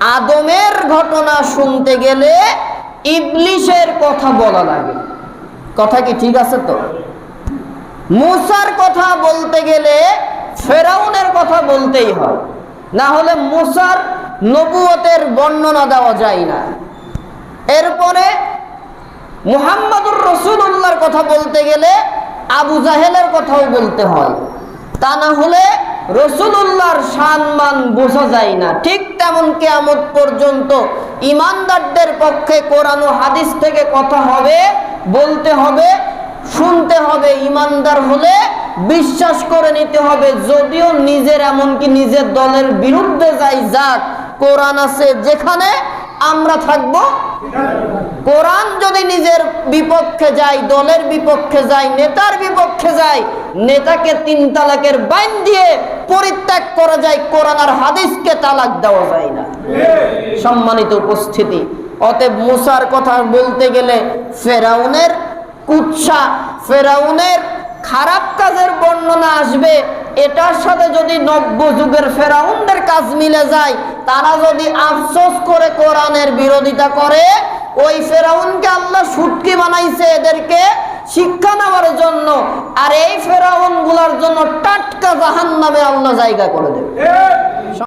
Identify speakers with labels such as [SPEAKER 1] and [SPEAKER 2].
[SPEAKER 1] আদমের ঘটনা শুনতে গেলে ইবলিশের কথা বলা লাগে। কথা কি ঠিক আছে তো? মুসার কথা বলতে গেলে ফেরাউনের কথা বলতেই হয়। না হলে মুসার নবুয়তের বর্ণনা দেওয়া যায় না। এরপরে মুহাম্মদুর রসুল্লাহর কথা বলতে গেলে আবু জাহেলের কথাও বলতে হয়। তা না হলে রসুল্লাহর সম্মান বোঝা যায় না। ঠিক তেমন কেয়ামত পর্যন্ত ইমানদারদের পক্ষে কোরআন ও হাদিস থেকে কথা হবে, বলতে হবে, শুনতে হবে, ইমানদার হলে বিশ্বাস করে নিতে হবে। যদিও নিজের এমনকি নিজের দলের বিরুদ্ধে যাই যাক, কোরআন আছে যেখানে আমরা থাকব কোরআন যদি নিজের বিপক্ষে যায়, দলের বিপক্ষে যায়, নেতার বিপক্ষে যায়, নেতাকে তিন তালাকের বাইন দিয়ে পরিত্যাগ করা যায়, কোরআন আর হাদিসকে তালাক দেওয়া যায় না। সম্মানিত উপস্থিতি। অতএব মুসার কথা বলতে গেলে ফেরাউনের কুৎসা, ফেরাউনের খারাপ কাজের বর্ণনা আসবে। এটার সাথে যদি নব্য যুগের ফেরাউনদের কাজ মিলে যায়, তারা যদি আফসোস করে কোরআনের বিরোধিতা করে, ওই ফেরাউনকে আল্লাহ সুটকি বানাইছে এদেরকে শিক্ষা নেওয়ার জন্য, আর এই ফেরাউনগুলার জন্য টাটকা জাহান নামে আল্লাহ জায়গা করে দেবে।